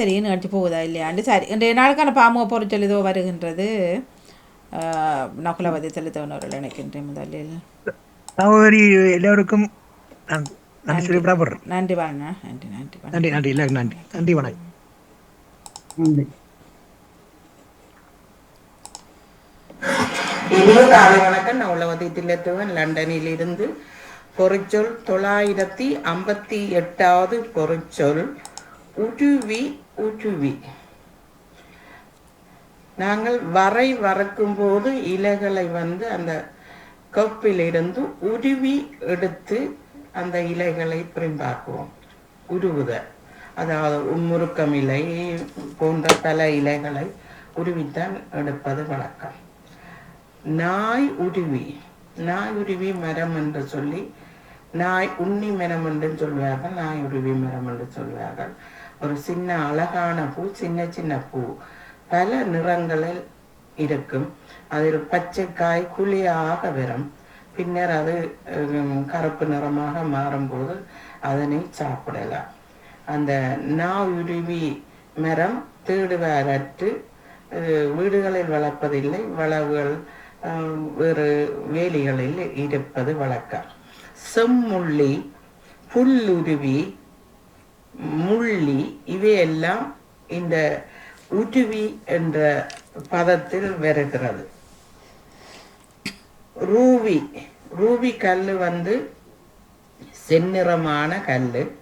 சரி நிகழ்ச்சி போகுதா இல்லையாண்டு சரி இன்றைய நாளுக்கான பாமுக பொருட்கள் இதோ வருகின்றது நகுலவதி செலுத்தவனவர்கள் நினைக்கின்றேன் முதலில் சகோதரி எல்லோருக்கும் நான் நன்றி வாங்க நன்றி நன்றி நன்றி நன்றி எல்லாருக்கும் நன்றி நன்றி வணக்கம் வணக்கம் நான் உளவதி தில்லத்துவன் லண்டனில் இருந்து பொறிச்சொல் தொள்ளாயிரத்தி ஐம்பத்தி எட்டாவது பொறிச்சொல் உருவி உருவி நாங்கள் வரை வறக்கும் போது இலைகளை வந்து அந்த கப்பிலிருந்து உருவி எடுத்து அந்த இலைகளை பிரிம்பாக்குவோம். உருவுத. அதாவது முறுக்கம் இலை போன்ற பல இலைகளை உருவித்தான் எடுப்பது வழக்கம். நாய் உருவி. நாய் உருவி மரம் என்று சொல்லி நாய் உண்ணி மரம் என்று சொல்வார்கள் நாய் உருவி மரம் என்று சொல்வார்கள். ஒரு சின்ன அழகான பூ சின்ன சின்ன பூ. பல நிறங்களில் இருக்கும். அதில் பச்சை காய் குழியாக வரும். பின்னர் அது கருப்பு நிறமாக மாறும்போது அதனை சாப்பிடலாம். அந்த நாயுருவி மரம் தேடுவாரற்று வீடுகளில் வளர்ப்பதில்லை. வளவுகள் வேறு வேலிகளில் இருப்பது வழக்கம். செம்முள்ளி புல்லுருவி முள்ளி இவையெல்லாம் இந்த உட்டுவி என்ற பதத்தில் வருகிறது. ரூவி ரூவி கல் வந்து செந்நிறமான கல்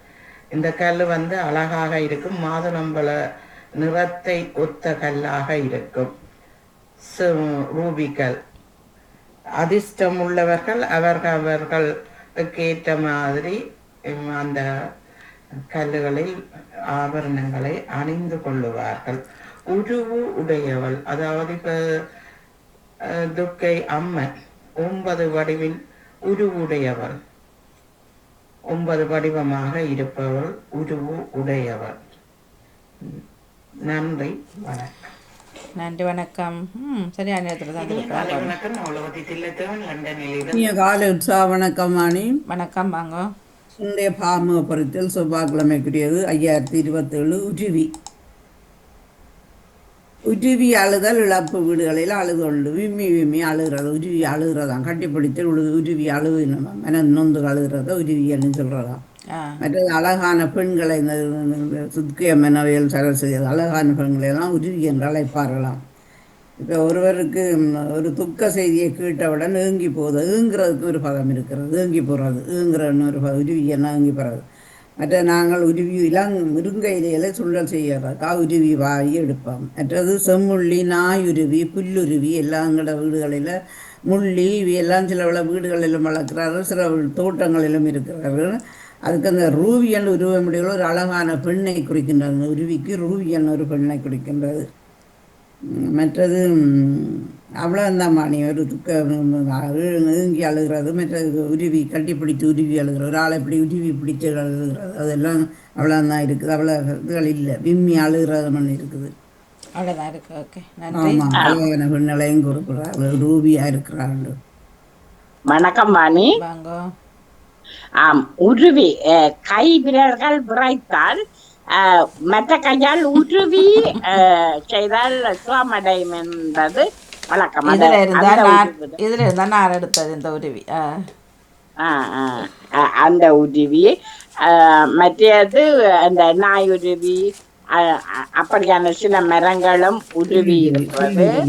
இந்த கல் வந்து அழகாக இருக்கும். மாதுளம்பழ நிறத்தை ஒத்த கல்லாக இருக்கும். சு- ரூபி கல். அதிர்ஷ்டம் உள்ளவர்கள் அவர்கள் அவர்களுக்கு ஏற்ற மாதிரி அந்த கல்லுகளில் ஆபரணங்களை அணிந்து கொள்ளுவார்கள். உருவு உடையவள் அதாவது இப்ப துர்க்கை அம்மன் ஒன்பது வடிவில் உருவுடையவள் ஒன்பது வடிவமாக இருப்பவள் உருவு உடையவள். நன்றி வணக்கம். நன்றி வணக்கம். சரியான நேரத்தில் தான் வணக்கம். லண்டனில் இனிய காலை உற்சாக வணக்கம் வாணி வணக்கம் வாங்க. இன்றைய பாமுக பொருத்தல் செவ்வாய்க்கிழமைக்குரியது ஐயாயிரத்தி இருபத்தேழு உருவி உருவி அழுதல் இழப்பு வீடுகளில் அழுது உண்டு விம்மி விம்மி அழுகிறது. உருவி அழுகிறதாம் கட்டிப்பிடித்து உழுது உருவி அழுது மன நொந்து அழுகிறத? உருவின்னு சொல்கிறதாம் மற்றது அழகான பெண்களை இந்த சுத்திய மனவியல் சரஸ்வதி அழகான பெண்களை எல்லாம் உருவி என்று அழைப்பார்களாம். இப்போ ஒருவருக்கு ஒரு துக்க செய்தியை கேட்டவுடன் ஏங்கி போகுது. ஏங்குறதுக்கு ஒரு பதம் இருக்கிறது. ஏங்கி போகிறது ஏங்குறன்னு ஒரு பதம் உருவி ஏங்கி போகிறது மற்ற நாங்கள் உருவி இளங் முருங்கையிலையில சுண்டல் செய்யறதுக்கா உருவி வாரி எடுப்போம். மற்றது செம்முள்ளி நாயுருவி புல்லுருவி எல்லாம் வீடுகளில் முள்ளி இவை எல்லாம் சில உள்ள வீடுகளிலும் வளர்க்குறாரு சில தோட்டங்களிலும் இருக்கிறார்கள். அதுக்கு அந்த ரூவியன் உருவமுடைய ஒரு அழகான பெண்ணை குறிக்கின்றது. உருவிக்கு ரூவியன் ஒரு பெண்ணை குறிக்கின்றது. மற்றது அவ்வளோந்தான் மாணி ஒரு துக்க ஏங்கி அழுகிறது மற்றது உருவி கட்டி பிடித்து உருவி அழுகிறது ஒரு ஆளை இப்படி உருவி பிடிச்சு அழுகிறது அதெல்லாம் அவ்வளோதான் இருக்குது. அவ்வளோ இதுகள் இல்லை. விம்மி அழுகிறது ஒன்று இருக்குது. அவ்வளோதான் இருக்கு. ஓகே. நன்றி. ஆமாம் அழகான பெண்களையும் கொடுக்குறாங்க ரூபியாக இருக்கிறாங்க வணக்கம் வாணி. ஆம் உருவி கை விரல்கள் விரைத்தால் மற்ற கையால் உருவி செய்தால் சுவாமடையும் என்பது வழக்கம் இதுல இருந்தா. இதுல இருந்தா நான் எடுத்தது இந்த உருவி. அந்த உருவி. அஹ், மற்றது அந்த நாய் அ- அப்படியான சில மரங்களும் உருவி இருப்பது.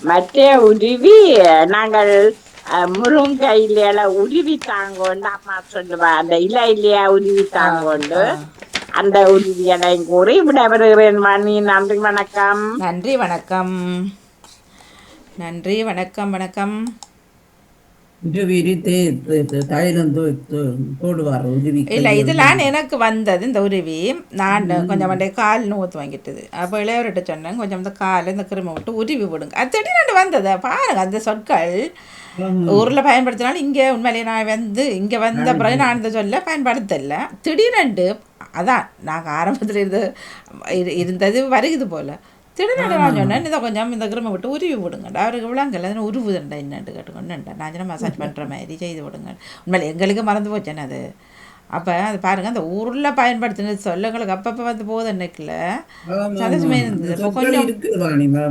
மற்ற உருவி நாங்கள் முருங்கை இலையில உருவி தாங்கொண்டு அம்மா சொல்லுவா அந்த இலை இல்லையா உருவி தாங்கொண்டு. அந்த உருவியலையும் கூறி விடைபெறுகிறேன். மணி நன்றி வணக்கம். நன்றி வணக்கம். நன்றி வணக்கம் வணக்கம். இல்லை இதெல்லாம் எனக்கு வந்தது இந்த உருவி. நான் கொஞ்சம் வந்து கால் நூற்று வாங்கிட்டது. அப்போ இளையவர்கிட்ட சொன்னேன் கொஞ்சம் இந்த காலை இந்த கிருமி விட்டு உருவி விடுங்க. அது திடீர்னு வந்தது. பாருங்க அந்த சொற்கள். ஊரில் பயன்படுத்தினாலும் இங்கே உண்மையிலேயே நான் வந்து இங்கே வந்த பிறகு நான் இந்த சொல்ல பயன்படுத்தலை. திடீரெண்டு அதான் நாங்கள் ஆரம்பத்தில் இருந்து இரு- இருந்தது வருகுது போல். திடீர்னு நான் சொன்னேன் இதை கொஞ்சம் இந்த கிருமி விட்டு உருவி விடுங்கடா. அவருக்கு விளங்கல. அது உருவுதுண்டா என்னண்டு கேட்டுக்கொண்டுண்டா நான் சொன்ன மசாஜ் பண்ணுற மாதிரி செய்து விடுங்க உண்மையில எங்களுக்கு மறந்து போச்சேன்னு அது. அப்போ அது பாருங்க அந்த ஊரில் பயன்படுத்தின சொல்லுங்களுக்கு அப்பப்போ வந்து போகுது அன்னைக்குல சந்தோஷமே இருந்தது. கொஞ்சம்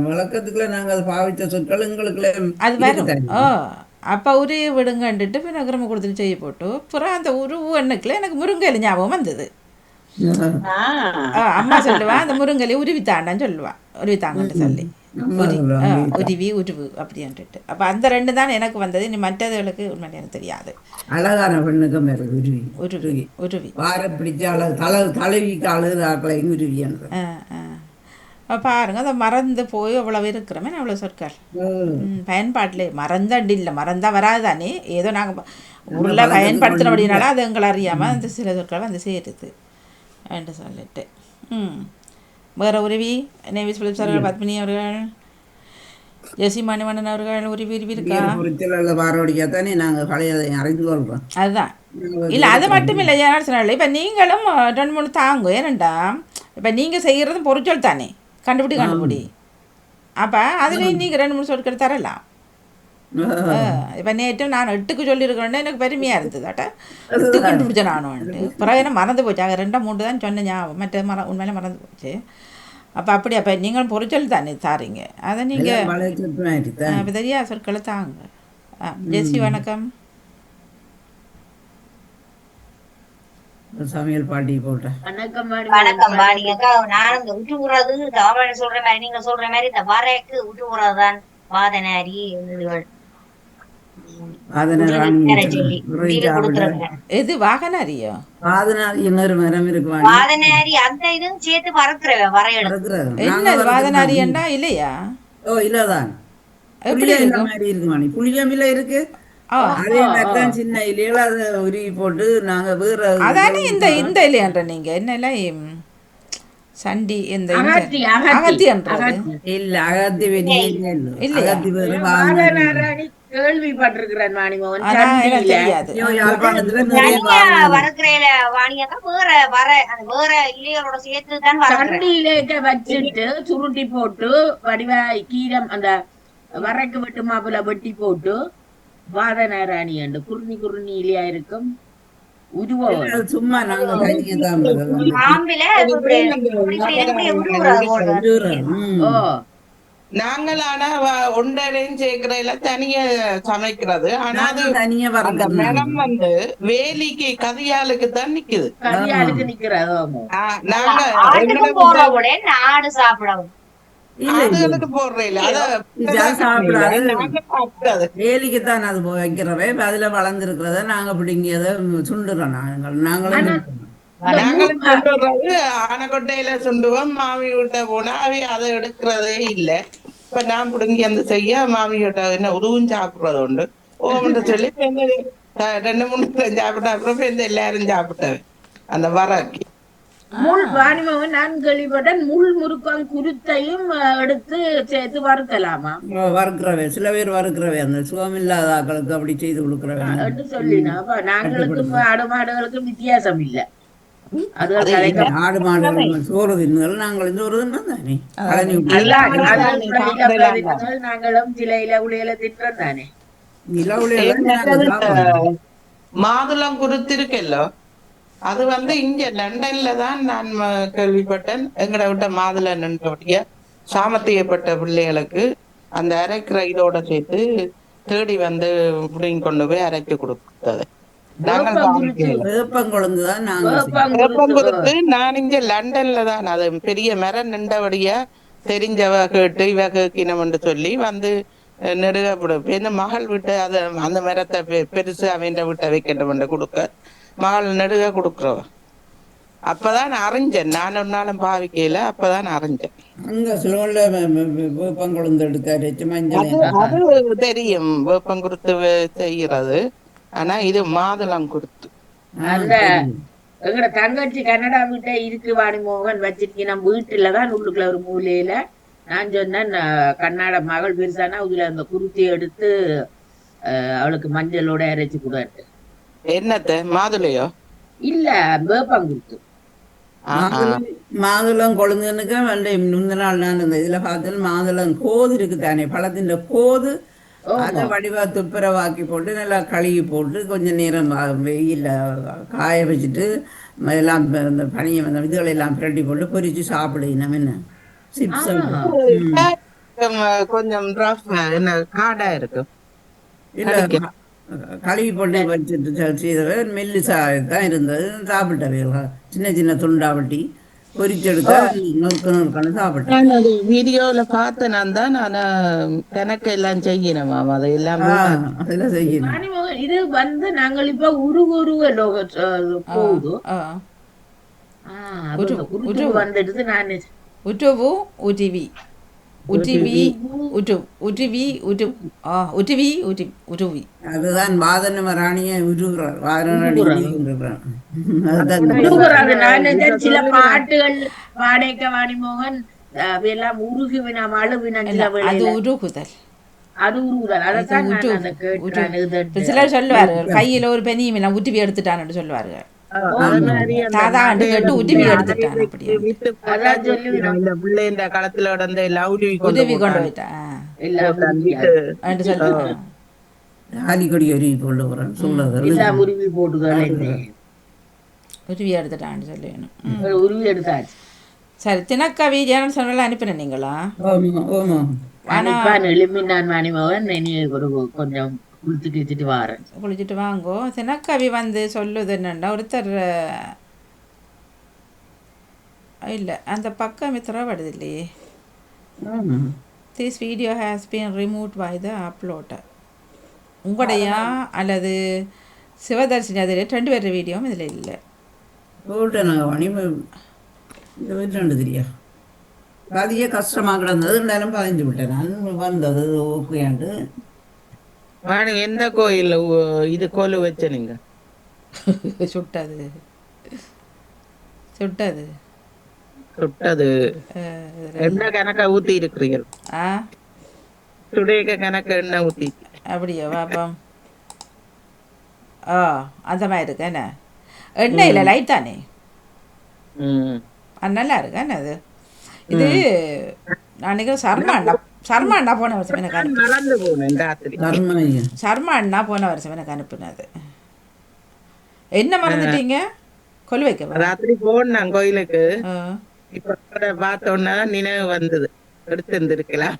வழக்கத்துக்குள்ள நாங்க அது பாவித்த சொற்கள் எங்களுக்குள்ள அது வரும்? ஓ அப்போ உரு விடுங்கன்ட்டு பின்ன கிரம கொடுத்துட்டு செய்ய போட்டு அப்புறம் அந்த உருவு எண்ணுக்குள்ள எனக்கு முருங்கல் ஞாபகம் வந்தது. அம்மா சொல்லுவா அந்த முருங்கலி உருவித்தாண்டான்னு சொல்லுவா. உருவித்தாங்கன்ட்டு சொல்லி. உருவி உருவு அப்படின்ட்டு அப்போ அந்த ரெண்டு தான் எனக்கு வந்தது. இனி மற்றதுகளுக்கு உண்மையில எனக்கு தெரியாது. அழகான பெண்ணுக்கும் வேறு உருவி. உருவி உருவி. வார பிடிச்ச அழகு தலை தலைவிக்கு அழுது ஆக்களையும் உருவி என்று. ஆ ஆ. அப்ப பாருங்க அதை மறந்து போய் அவ்வளவு இருக்கிறோமே அவ்வளோ சொற்கள். பயன்பாட்டிலே மறந்தாண்டு இல்லை மறந்தா வராதானே? ஏதோ நாங்கள் ஊரில் பழக்கத்துக்கு பயன்படுத்தினபடினால அது எங்களை அறியாமல் அந்த சில சொற்கள் வந்து சேருது என்று சொல்லிட்டு. ம். வேறு உருவி நேவிஸ் பிலிப்ஸ் அவர்கள் பத்மினி அவர்கள் ஜெசி மணிவண்ணன் அவர்கள் உருவி உருவி இருக்கா? குறிச்சல பாரோடிக்காத்தானே நாங்கள் பழையதை அறிந்து கொள்றோம். அதுதான். இல்லை அது மட்டும் இல்லை ஏன் சொன்னால இப்போ நீங்களும் ரெண்டு மூணு தாங்க ஏனண்டா? இப்போ நீங்கள் செய்கிறதும் பொருட்கள் தானே. கண்டுபிடி கண்டுபிடி. அப்போ அதுலேயும் நீங்கள் ரெண்டு மூணு சொற்கள் தரலாம். இப்போ நேற்று நான் எட்டுக்கு சொல்லியிருக்கேன்னு எனக்கு பெருமையாக இருந்தது. அட்ட எட்டு கண்டுபிடிச்சேன் நானும் வந்துட்டு பிறகு என்ன மறந்து போச்சு? அங்கே ரெண்டா மூணு தான் சொன்ன ஞாபகம். மற்ற மற உண்மையில மறந்து போச்சு. அப்போ அப்படி அப்போ நீங்களும் பொருட்கள் தானே தாரீங்க அதை நீங்கள் தெரியா சொற்களை தாங்க ஜெசி வணக்கம். சமையல் பாட்டி போட்டேன். வணக்கம் வணக்கம் பாடியக்கா நான் இந்த விட்டு போறது சொல்ற மாதிரி நீங்க சொல்ற மாதிரி இந்த வரைக்கு விட்டு போறதுதான் வாதனாரி இதுகள் அதனை வேற சொல்லி முடிவு கொடுத்துருங்க எது வாகனாரியோ? வாதனார் மரம் இருக்குவாங்க வாதனாரி அந்த இதுவும் சேர்த்து பறக்குறவ வரையிடும் இருக்கிறது என்ன வாதனாரியண்டா இல்லையா? ஓ இல்லதான். எப்படி புளியம் இந்த இருக்கும்? மாதிரி இருக்கு மணி புளியம் இல்ல இருக்கு. ஆ. அதே தான் சின்ன இலையில அதை உருவி போட்டு நாங்க வேற அதானே இந்த இந்த இல்லையன்ற நீங்க? என்ன ம், சண்டி இந்த அகத்தி, அகத்தி. இல்ல அகத்தி வெளியே இல்ல. இல்லையா? அகத்தி வேறு வாதனார் வாதனாராணி கேள்விப்பட்டிருக்கிறேன் வாதனார் வறுக்கிறையில வாணியக்கா வேற வர அந்த வேற இலைகளோட சேர்த்து தான் வச்சுட்டு சுருட்டி போட்டு வடிவா கீரம் அந்த வரைக்கு வெட்டு மாப்பிள வெட்டி போட்டு வாதனாராணி என்று குருணி குருணி இலையா இருக்கும். சும்மா நாங்க நாங்கள் ஆனா ஒன்றரையும் சேர்க்கிறதுல தனியா சமைக்கிறது. ஆனா அது தனியா அந்த. மரம் வந்து வேலிக்கு கதியாளுக்கு தான் நிக்குது. கரியாளுக்கு நிக்கிறதோ நாங்க சாப்பிடவும். அதுகளுக்கு போடுறேன் வேலிக்கு தான் அது வைக்கிறவே. அதுல வளர்ந்துருக்கிறத நாங்க பிடிங்கியதை சுண்டுறோம் நாங்கள். நாங்களும் ஆனக்கொட்டையில சுண்டுவோம் மாமி விட்ட போனா அவை அதை எடுக்கிறதே இல்ல. இப்ப நான் பிடுங்கி அந்த செய்ய மாமி விட்ட என்ன உருவும் சாப்பிடுறது உண்டு. ஓமன்ற சொல்லி ரெண்டு மூணு சாப்பிட்ட அப்புறம் இந்த எல்லாரும் சாப்பிட்டது. அந்த வரக்கி முள் வாணிமோகன் நான் கேள்விப்பட்டேன் முள் முறுக்கம் குருத்தையும் எடுத்து சேர்த்து வறுக்கலாமா? வறுக்கிறவே. சில பேர் வறுக்கிறவே. அந்த ஆக்களுக்கு அப்படி செய்து கொடுக்குறவே. சொல்லினா நாங்களுக்கும் ஆடு மாடுகளுக்கும் வித்தியாசம் இல்ல. ஆடு மாடு சோறு நாங்கள் தானே? நாங்களும் உலையில தின்றோம் தானே. மாதுளம் குருத்திருக்கல்லோ அது வந்து இங்க லண்டன்ல தான் நான் கேள்விப்பட்டேன். எங்கட விட்ட மாதுளம் நின்றபடிய சாமர்த்தியப்பட்ட பிள்ளைகளுக்கு அந்த அரைக்கிற இதோட சேர்த்து தேடி வந்து புடிங்கி கொண்டு போய் அரைச்சு கொடுத்தது. வேப்பங்குருத்து. வேப்பங்குருத்து நான் இங்க லண்டன்ல தான். அது பெரிய மரம் நின்றபடியா தெரிஞ்சவ கேட்டு இவ கேட்கினம்னு சொல்லி வந்து நெடுகப்படும் இந்த மகள் விட்டு அதை அந்த மரத்தை பெருசு அவன் வீட்டை வைக்கணும் கொடுக்க மகள் நெடுக கொடுக்குறவ. அப்பதான் நான் அறிஞ்சேன். நான் நாளும் பாவிக்கையில அப்பதான் அறிஞ்சேன். வேப்பங்குழந்து தெரியும். வேப்பம் கொடுத்து செய்யறது ஆனா இது மாதுளம் கொடுத்து. அந்த எங்கட தங்கச்சி கன்னடா வீட்டை இருக்கு வாணிமோகன் வச்சிருக்கேன். நம்ம வீட்டுலதான் உள்ளுக்குள்ள ஒரு மூலையில. நான் சொன்னேன் கன்னட மகள் பெருசானா இதுல அந்த குருத்தி எடுத்து அவளுக்கு மஞ்சளோட அரைச்சு கொடுத்து. என்னத்த மாதுளையோ? இல்ல வேப்பங்குருத்து மாதுளம் மாதுளம் கொழுந்துனுக்கு முந்தின நாள் நான் இந்த இதுல பார்த்தேன் மாதுளம் கோது இருக்கு தானே பழத்தின் கோது அதை வடிவா துப்புரவாக்கி போட்டு நல்லா கழுவி போட்டு கொஞ்சம் நேரம் வெயில காய வச்சுட்டு எல்லாம் இந்த பனியை அந்த இதுகளை எல்லாம் பிரட்டி போட்டு பொரிச்சு சாப்பிடுங்க என்ன? சிப்ஸ் கொஞ்சம், என்ன காடா இருக்கும். இல்ல கழுவி போட்டு வச்சுட்டு செ- செய்தவ மெல்லிசா தான் இருந்தது. சாப்பிட்டவ சின்ன சின்ன துண்டா வெட்டி பொரிச்செடுத்தா நொறுக்க சாப்பிட்டேன் நான் அது வீடியோல பார்த்து நான் தான் ஆனா கணக்கு எல்லாம் செய்யணுமா அதை எல்லாம் அதெல்லாம் செய்யணும் இது வந்து நாங்கள் இப்ப உருகு உருக லோக போகுது. வந்துடுது நான். உற்றுவு உருவி. உருவி உற்று உருவி உரு ஆ உருவி உரு உருவி அதுதான் வாதன ராணியை உருகுறார். வாதன ராணி உருகுறார். அதுதான் உருகுறாங்க. நான் சில பாட்டுகள் பாடேக்க வாணிமோகன் எல்லாம் உருகுவினா அழுவினா சில அது உருகுதல். அது உருகுதல். அதைத்தான் சிலர் சொல்லுவார்கள் கையில ஒரு பெனியும் உருவி எடுத்துட்டான்னு சொல்லுவார்கள். சொல்லி. களத்துல உடந்த எல்லாம் உருவி கொண்டு. போயிட்டான் ஆலிக்கொடி உருவி கொண்டு போறேன் உருவி போட்டுதான் உருவி எடுத்துட்டான்னு சொல்லணும் உருவி எடுத்தாச்சு. சரி தினக்கவி ஜேனல் சொன்னல அனுப்பின நீங்களா? ஓமா ஓமா அனுப்பான் எழுப்பி நான் மணிமோகன் கொஞ்சம் குளித்து கிழிச்சிட்டு வாரேன் குளிச்சுட்டு வாங்கோ தினக்கவி வந்து சொல்லுது என்னண்டா ஒருத்தர் இல்லை அந்த பக்கம் திறப்படுது இல்லையே this video has been remove by the uploader உங்களுடையா அல்லது சிவதர்ஷினி அதில் ரெண்டு பேர் வீடியோவும் இதில் இல்லை வீட்டு தெரியா அதிக கஷ்டமாக கிடந்தது நேரம் பதிஞ்சு விட்டேன் நான் வந்தது ஓகேன்ட்டு வாணி எந்த கோயில் இது கோலு வச்ச நீங்க? சுட்டது. சுட்டது. சுட்டது. என்ன கணக்கா ஊத்தி இருக்கிறீர்கள் ஆ? சுடேக கணக்கு என்ன ஊத்தி? அப்படியா பாப்பம் ஆ அந்த மாதிரி இருக்கு என்ன? எண்ணெய் இல்லை லைட் தானே? நல்லா இருக்கு என்ன அது இது நான் நினைக்கிறேன் சர்மா சர்மா அண்ணா போன வருஷம் எனக்கு அனுப்பி சர்மா அண்ணா போன வருஷம் எனக்கு அனுப்புனது. என்ன மறந்துட்டீங்க? கொல் வைக்கவா? ராத்திரி போனேன் கோயிலுக்கு. இப்ப பார்த்தோன்னா நினைவு வந்தது. எடுத்திருந்திருக்கலாம்.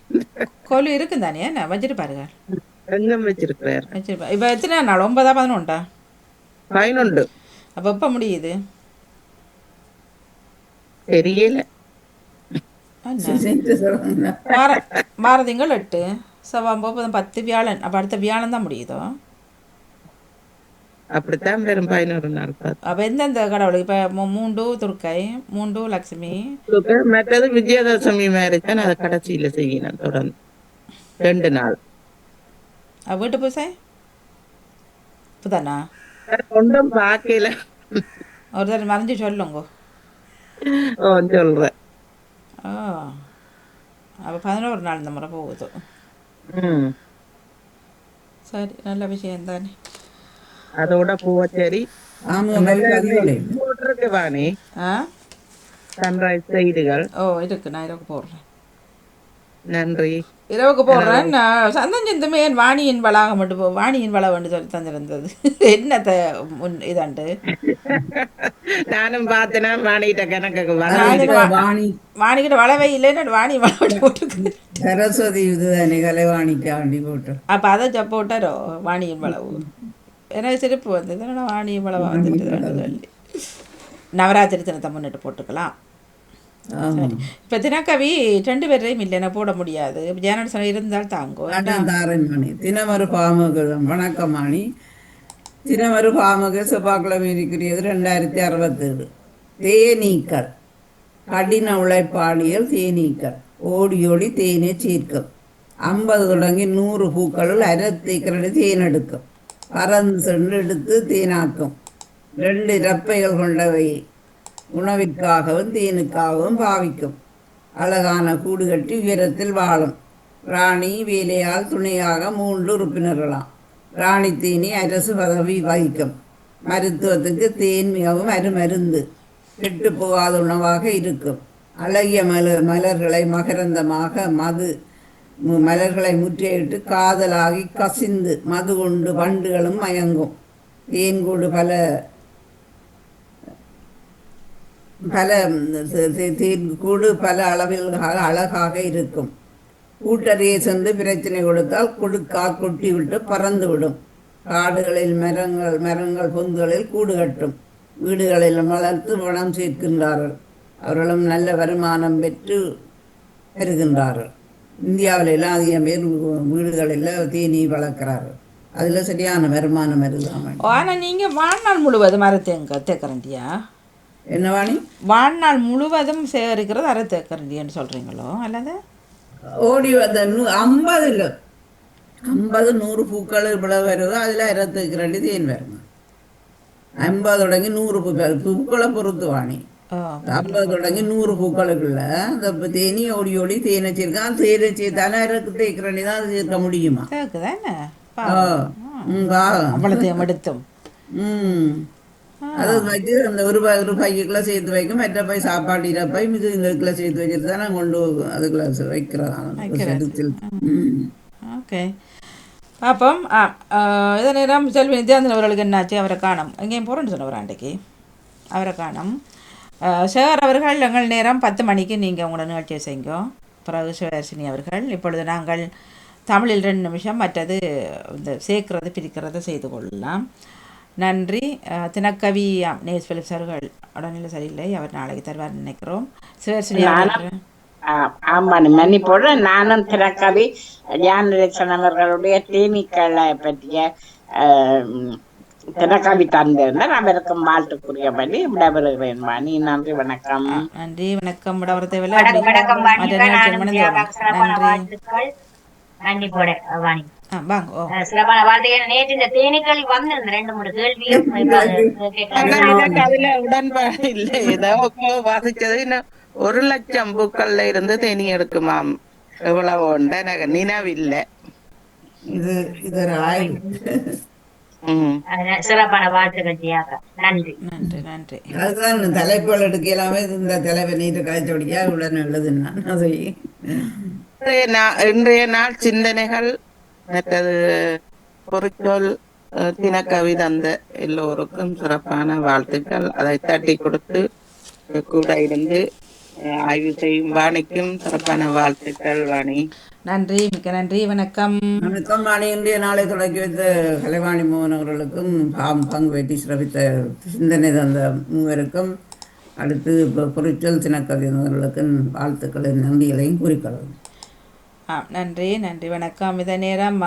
கொலு இருக்கும் தானே என்ன? வச்சுட்டு பாருங்க. எங்கம் வச்சிருக்கிறார். வச்சிருப்பா. இப்போ எத்தனை நாள்? ஒன்பதா பதினொண்டா பதினொன்று. அப்போ எப்போ முடியுது? தெரியல. வார எட்டு செவ்வாய் ஒன்பது பத்து வியாழன் அப்போ அடுத்த வியாழன் தான் முடியுதோ அப்படித்தான் வெறும் பதினோரு நாள் அப்போ எந்தெந்த கடவுளுக்கு இப்போ மூண்டு துர்க்கை மூண்டு லக்ஷ்மி மற்றது விஜயதசமி மாதிரி தான் அதை கடைசியில செய்யணும் தொடர்ந்து ரெண்டு நாள் வீட்டு பூசை இப்போதானா ஒன்றும் பார்க்கல ஒரு தடவை மறைஞ்சு சொல்லுங்க சொல்றேன் பதினோரு நாள் இந்த முறை போகுது. ம். சரி நல்ல விஷயம் தானே. அதோட பூவச்சேரி வாணி. ஆ? சன்ரைஸ் செய்திகள். ஓ இருக்கு. நான் இரவுக்கு போடுறேன். நன்றி. இரவுக்கு போடுறேன் சந்தஞ்சிந்தமே என் வாணியின் வளாக மட்டும் போ வாணியின் வள வந்து சொல்லி தந்திருந்தது. என்னத்த முன் இதாண்டு? நானும் பார்த்தேன்னா வாணிகிட்ட கணக்குக்கு வாணி. நான் வாணி. வாணிக்கிட்ட வளவே இல்லைன்னு வாணி வள மட்டும் போட்டுருக்கு சரஸ்வதி இதுதானே கலைவாணிக்காண்டி போட்டு. அப்போ அதை போட்டாரோ வாணியின் வளவு? எனக்கு சிரிப்பு வந்தது. வாணியின் வளவா வந்துட்டு சொல்லி. நவராத்திரி தினத்தை முன்னிட்டு போட்டுக்கலாம். இப்போ தினக்கவி ரெண்டு பேரையும் இல்லைன்னா போட முடியாது. ஜேனரசன் இருந்தால் தாங்கோ தாரண்மணி தினமரு பாமுக வணக்கமணி. தினமரு பாமுக செவ்வாய்க்கிழமை இருக்கிறது ரெண்டாயிரத்தி அறுபத்தேழு. தேனீக்கள் கடின உழைப்பாளியல் தேனீக்கள். ஓடி ஓடி தேனை சீர்க்கும். ஐம்பது தொடங்கி நூறு பூக்களுள் அரைத்தீக்கிறது தேனெடுக்கும் பறந்து சென்று எடுத்து தேனாக்கும். ரெண்டு இறப்பைகள் கொண்டவை. உணவிற்காகவும் தேனுக்காகவும் பாவிக்கும். அழகான கூடு கட்டி உயரத்தில் வாழும். ராணி வேலையால் துணையாக மூன்று உறுப்பினர்களாம். ராணி தேனி அரசு பதவி வகிக்கும். மருத்துவத்துக்கு தேன் மிகவும் அருமருந்து. கெட்டு போகாத உணவாக இருக்கும். அழகிய மலர் மலர்களை மகரந்தமாக மது மலர்களை முற்றியிட்டு காதலாகி கசிந்து மது உண்டு வண்டுகளும் மயங்கும். தேன்கூடு பல பல கூடு பல அளவில் அழகாக இருக்கும். கூட்டறையை சென்று பிரச்சனை கொடுத்தால் கொடுக்கா கொட்டி விட்டு பறந்து விடும். காடுகளில் மரங்கள் மரங்கள் பொந்துகளில் கூடு கட்டும். வீடுகளில் வளர்த்து பணம் சேர்க்கின்றார்கள். அவர்களும் நல்ல வருமானம் பெற்று பெறுகின்றார்கள். இந்தியாவில் எல்லாம் அதிகம் பேர் வீடுகளில் தேனி வளர்க்குறார்கள். அதில் சரியான வருமானம் வருதாம ஆனால் நீங்கள் வாழ்நாள் முழுவதும் மரத்தை தேங்க தேக்கரண்டியா என்ன வாணி? வாழ்நாள் முழுவதும் சேகரிக்கிறது அரை தேக்கரண்டின்னு சொல்கிறீங்களோ அல்லது? ஓடி வந்த நூ ஐம்பது இல்லை ஐம்பது நூறு பூக்கள் இவ்வளவு வருதோ அதில் இருபத்துக்கு ரெண்டு தேன் வருங்க ஐம்பது தொடங்கி நூறு பூக்கள். பூக்களை பொறுத்து வாணி. ஐம்பது தொடங்கி நூறு பூக்களுக்குள்ள அந்த தேனி ஓடி ஓடி தேனை சேர்க்கான் தேனை சேர்த்தாலும் இறக்கு தேய்க்கிறண்டி தான் சேர்க்க முடியுமா? அவ்வளோத்தையும் எடுத்தும். ம் அது வச்சு அந்த ஒரு பை ஒரு பைக்குள்ள சேர்த்து வைக்கும். மற்ற பை சாப்பாடு பை மிது இதுக்குள்ள சேர்த்து வச்சுட்டு தான் நான் கொண்டு அதுக்குள்ள வைக்கிறதான் ஓகே. பாப்போம் ஆ இதே நேரம் செல்வி நித்யானந்தன் அவர்களுக்கு என்னாச்சு? அவரை காணும். எங்கேயும் போகிறேன்னு சொன்னவர் அன்றைக்கு அவரை காணும். சேகர் அவர்கள் எங்கள் நேரம் பத்து மணிக்கு நீங்கள் உங்களோட நிகழ்ச்சியை செய்யுங்க. பிறகு சிவதர்ஷினி அவர்கள் இப்பொழுது நாங்கள் தமிழில் ரெண்டு நிமிஷம் மற்றது இந்த சேர்க்கிறது பிரிக்கிறதை செய்து கொள்ளலாம். நன்றி. தினக்கவி ஆம், நேஸ் பிலிப்ஸ் அவர்கள் உடல்நிலை சரியில்லை. அவர் நாளைக்கு தருவார் நினைக்கிறோம். அவர்கள் ஆமாம் மன்னிப்போடு நானும் தினக்கவி ஞானரேசன் அவர்களுடைய தேனீக்களை பற்றிய ஆஹ், தினக்கவி தந்திருந்தார். அவருக்கும் வாழ்த்துக்குரியபடி விடைபெறுகிறேன். வாணி நன்றி வணக்கம். நன்றி வணக்கம். விட தேவையில்லை வணக்கம் வணக்கம். மற்ற வாணிகா நிகழ்ச்சியில் நானும் மணந்து தியாகம். சிறப்பான நன்றி. நன்றி போட வாணி அஹ் சிறப்பான வாழ்த்துக்கள் நேற்று இந்த தேனீக்கள் வந்திருந்த ரெண்டு மூணு கேள்வியும் அதுல உடன்பாடு இல்லை ஏதோ வாசிச்சது ஒரு லட்சம் பூக்கள்ல இருந்து தேனி எடுக்குமாம் எவ்வளவு உண்டு எனக்கு நினைவில்லை இது இது ஒரு ஆய்வு உம் அஹ் சிறப்பான வாழ்த்துக்கள் தியாகா நன்றி நன்றி நன்றி அதுதான் தலைப்புகள் எடுக்கலாமே இந்த தலைவர் நீட்டு காய்ச்சோடியா உடனே எழுதுனா அதை இன்றைய நா- இன்றைய நாள் சிந்தனைகள் மற்றது பொறிச்சொல் தினக்கவி தந்த எல்லோருக்கும் சிறப்பான வாழ்த்துக்கள் அதை தட்டி கொடுத்து கூட இருந்து ஆய்வு செய்யும் வாணிக்கும் சிறப்பான வாழ்த்துக்கள் வாணி நன்றி மிக்க நன்றி வணக்கம் வணக்கம் வாணி இன்றைய நாளை தொடக்கி வைத்த கலைவாணி மோகன் அவர்களுக்கும் பாம் பங்கு வெட்டி சிறப்பித்த சிந்தனை தந்த மூவருக்கும் அடுத்து இப்போ பொறிச்சொல் தினக்கவி அவர்களுக்கும் வாழ்த்துக்களின் நன்றிகளையும் கூறிக்கொள்ளும் ஆ நன்றி நன்றி. வணக்கம். இதே நேரம்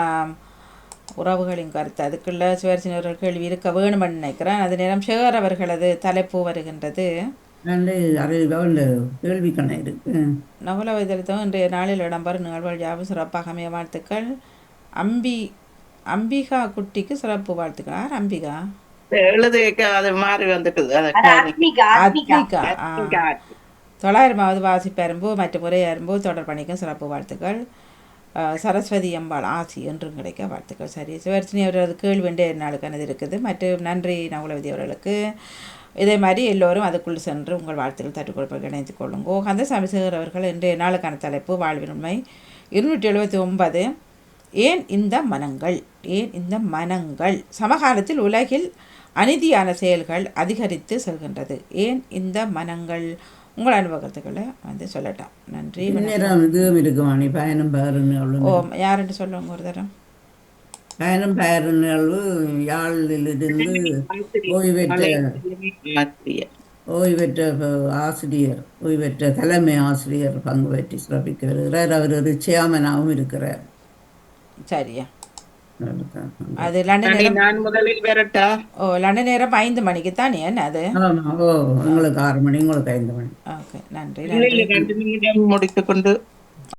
உறவுகளின் கருத்து. அதுக்குள்ள சிவரிசினி அவர்கள் கேள்வி இருக்க வேணுமென்னு நினைக்கிறேன். அது நேரம் ஷேர் அவர்களது தலைப்பு வருகின்றது. கேள்வி கண்ண இருக்கு நகுல வைத்திருத்தம் இன்றைய நாளில் இடம்பெறும் நிகழ்வுகள் யாவும் சிறப்பாக அமைய வாழ்த்துக்கள். அம்பி அம்பிகா குட்டிக்கு சிறப்பு வாழ்த்துக்கள். யார் அம்பிகா? எழுதி வைக்க அது மாறி வந்துட்டுது. தொள்ளாயிரமாவது வாசிப்பெரும்பு மற்ற முறை அரும்பு தொடர் பணிக்கும் சிறப்பு வாழ்த்துக்கள் சரஸ்வதி அம்பாள் ஆசி என்றும் கிடைக்க வாழ்த்துக்கள் சரி சிவர்ச்சினி அவர்களது கேள்வி வேண்டிய நாளுக்கானது இருக்குது மற்றும் நன்றி நகுலவதி அவர்களுக்கு இதே மாதிரி எல்லோரும் அதுக்குள் சென்று உங்கள் வாழ்த்துக்கள் தட்டுக்கொடுப்பை இணைத்துக் கொள்ளுங்கோ அந்த சமசேகர் அவர்கள் இன்றைய நாளுக்கான தலைப்பு வாழ்வின் உண்மை இருநூற்றி எழுபத்தி ஒன்பது ஏன் இந்த மனங்கள் ஏன் இந்த மனங்கள் சமகாலத்தில் உலகில் அநீதியான செயல்கள் அதிகரித்து செல்கின்றது ஏன் இந்த மனங்கள் உங்கள் அனுபவத்துக்களை வந்து சொல்லட்டாம். நன்றி இதுவும் இருக்கு வாணி பயணம் பேருன்னு ஓ யாருன்னு சொல்லுவாங்க ஒரு தரம். பயணம் பேருநிகழ்வு யாழிலிருந்து ஓய்வெற்ற ஆசிரியர். ஓய்வெற்ற ஆசிரியர் ஓய்வெற்ற தலைமை ஆசிரியர் பங்கு பெற்றி சிறப்பிக்க வருகிறார். அவர் ஒரு சேமனாகவும் இருக்கிறார். சரியா. அது லண்டன் நான் முதலில் வரட்டா? ஓ லண்டன் நேரம் ஐந்து மணிக்கு தானே என்ன அது? ஆமாம் ஓ உங்களுக்கு ஆறு மணி உங்களுக்கு ஐந்து மணி. ஓகே நன்றி முடித்துக்கொண்டு